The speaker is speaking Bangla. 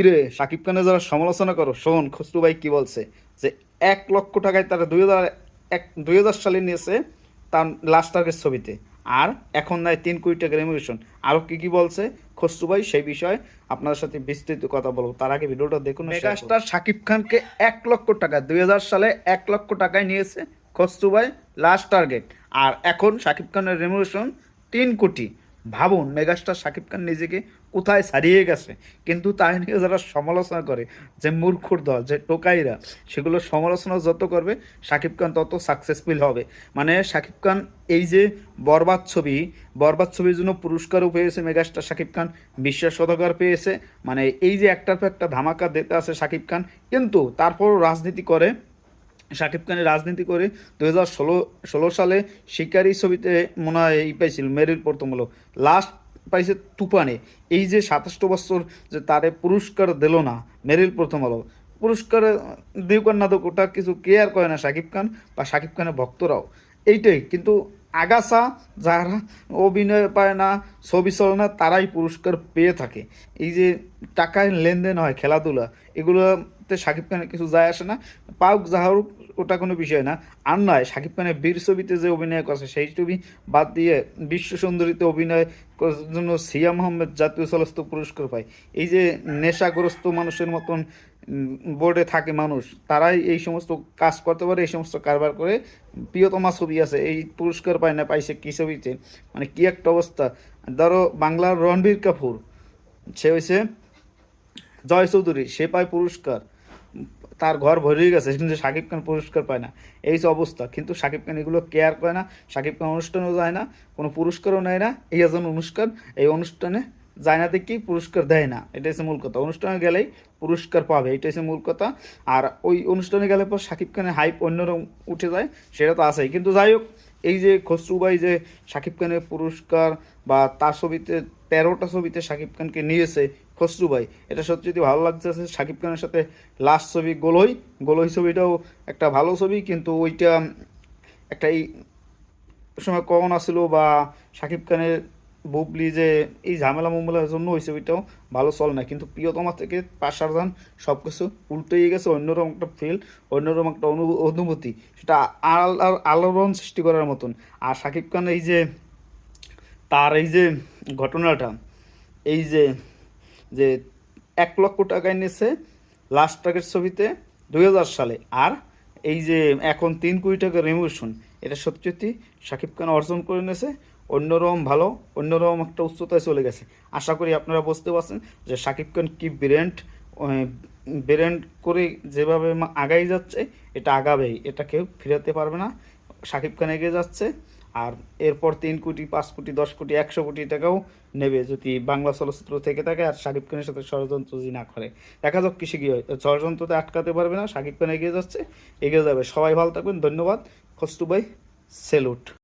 কিরে, সাকিব খানের যারা সমালোচনা করো, শোন খসরু ভাই কি বলছে? যে এক লক্ষ টাকায় তারা দুই হাজার এক, দুই হাজার সালে নিয়েছে তার লাস্ট টার্গেট ছবিতে। আর এখন নেয় তিন কোটি টাকা রেমুলেশন আরও কি কি বলছে? খসরু ভাই, সেই বিষয়ে আপনাদের সাথে বিস্তৃত কথা বলব। তার আগে ভিডিওটা দেখুন মেগাস্টার সাকিব খানকে এক লক্ষ টাকা, দুই হাজার সালে এক লক্ষ টাকায় নিয়েছে খসরু ভাই লাস্ট টার্গেট আর এখন সাকিব খানের রেমুলেশন তিন কোটি। ভাবুন মেগাস্টার শাকিব খান নিজেকে কোথায় ছাড়িয়ে গেছে। কিন্তু তাই নিয়ে যারা সমালোচনা করে, যে মূর্খর দল, যে টোকাইরা, সেগুলো সমালোচনা যত করবে, শাকিব খান তত সাকসেসফুল হবে। মানে শাকিব খান এই যে বরবাদ ছবি, বরবাদ ছবির জন্য পুরস্কারও পেয়েছে মেগাস্টার শাকিব খান বিশ্ব সদকার পেয়েছে। মানে এই যে একটার পর একটা ধামাকা দিতে আছে শাকিব খান, কিন্তু তারপরও রাজনীতি করে, শাকিব খানের রাজনীতি করে দু হাজার ষোলো ষোলো সালে শিকারি ছবিতে মনে হয় এই পাইছিল মেরিল প্রথম হলো। লাস্ট পাইছে তুফানে এই যে সাতাশটো বছর যে তারে পুরস্কার দিল না মেরিল প্রথম আলো পুরস্কার দিউক না দিউক ওটা কিছু কেয়ার করে না শাকিব খান বা শাকিব খানের ভক্তরাও এইটাই কিন্তু আগাছা যারা অভিনয় পায় না, ছবি চলে না তারাই পুরস্কার পেয়ে থাকে। এই যে টাকায় লেনদেন হয়, খেলাধুলা এগুলোতে শাকিব খানের কিছু যায় আসে না। পাউক যাহারুক ওটা কোনো বিষয় না। আর নয়, শাকিব খানের বীর ছবিতে যে অভিনয় করছে, সেই ছবি বাদ দিয়ে বিশ্ব সুন্দরীতে অভিনয় করার জন্য সিয়া মোহাম্মদ জাতীয় চলচ্চিত্র পুরস্কার পায়। এই যে নেশাগ্রস্ত মানুষের মতন বোর্ডে থাকে মানুষ, তারাই এই সমস্ত কাজ করতে পারে, এই সমস্ত কারবার করে। প্রিয়তমা ছবি আছে, এই পুরস্কার পায় না, পাইছে কী ছবিতে? মানে কী একটা অবস্থা। ধরো বাংলার রণবীর কাপুর, সে হয়েছে জয় চৌধুরী, সে পায় পুরস্কার। তার ঘর ভরেই গেছে, কিন্তু শাকিব খান পুরস্কার পায় না। এই যে অবস্থা, কিন্তু শাকিব খান এগুলো কেয়ার করে না, শাকিব খান অনুষ্ঠানেও যায় না, কোনো পুরস্কারও নেয় না, এই একজন অনুষ্ঠান, এই অনুষ্ঠানে যায় না দেখি পুরস্কার দেয় না এটা হচ্ছে মূল কথা। অনুষ্ঠানে গেলেই পুরস্কার পাবে এটা হচ্ছে মূল কথা। আর ওই অনুষ্ঠানে গেলে পর শাকিব খানের হাইপ অন্যরকম উঠে যায়, সেটা তো আছেই। কিন্তু যাই হোক, এই যে খসরুবাই যে শাকিব খানের পুরস্কার বা তার ছবিতে তেরোটা ছবিতে শাকিব খানকে নিয়েছে খসরু ভাই। এটা সত্যি যদি ভালো লাগতেছে শাকিব খানের সাথে লাস্ট ছবি গোলই গোলই ছবিটাও একটা ভালো ছবি, কিন্তু ওইটা একটা এই সময় কখন আসছিল বা শাকিব খানের বুবলি যে এই ঝামেলা মামলার জন্য ওই ছবিটাও ভালো চলে না। কিন্তু প্রিয়তমা থেকে পাশার যান সব কিছু উল্টেই গেছে, অন্যরকম একটা ফিল অন্যরকম একটা অনু, অনুভূতি। সেটা আল আলোড়ন সৃষ্টি করার মতন। আর শাকিব খান এই যে, তার এই যে ঘটনাটা, এই যে যে এক লক্ষ টাকায় নিয়েছে লাস্ট টাকের ছবিতে দুই হাজার সালে। আর এই যে এখন তিন কোটি টাকা রেমুলেশন এটা সত্যি শাকিব খান অর্জন করে নিয়েছে অন্যরকম ভালো, অন্যরকম একটা উচ্চতায় চলে গেছে। আশা করি আপনারা বুঝতে পারছেন যে শাকিব খান কি ব্র্যান্ড ব্র্যান্ড করে যেভাবে আগাই যাচ্ছে, এটা আগাবেই, এটা কেউ ফিরাতে পারবে না। শাকিব খান এগিয়ে যাচ্ছে। আর এরপর তিন কোটি, পাঁচ কোটি, দশ কোটি, একশো কোটি টাকাও নেবে যদি বাংলা চলচ্চিত্র থেকে থাকে আর শাকিব খানের সাথে ষড়যন্ত্র যদি না করে। দেখা যাক কিসে গিয়ে হয়। ষড়যন্ত্রতে আটকাতে পারবে না, শাকিব খান এগিয়ে যাচ্ছে, এগিয়ে যাবে। সবাই ভালো থাকবেন, ধন্যবাদ। খস্তু ভাই সেলুট।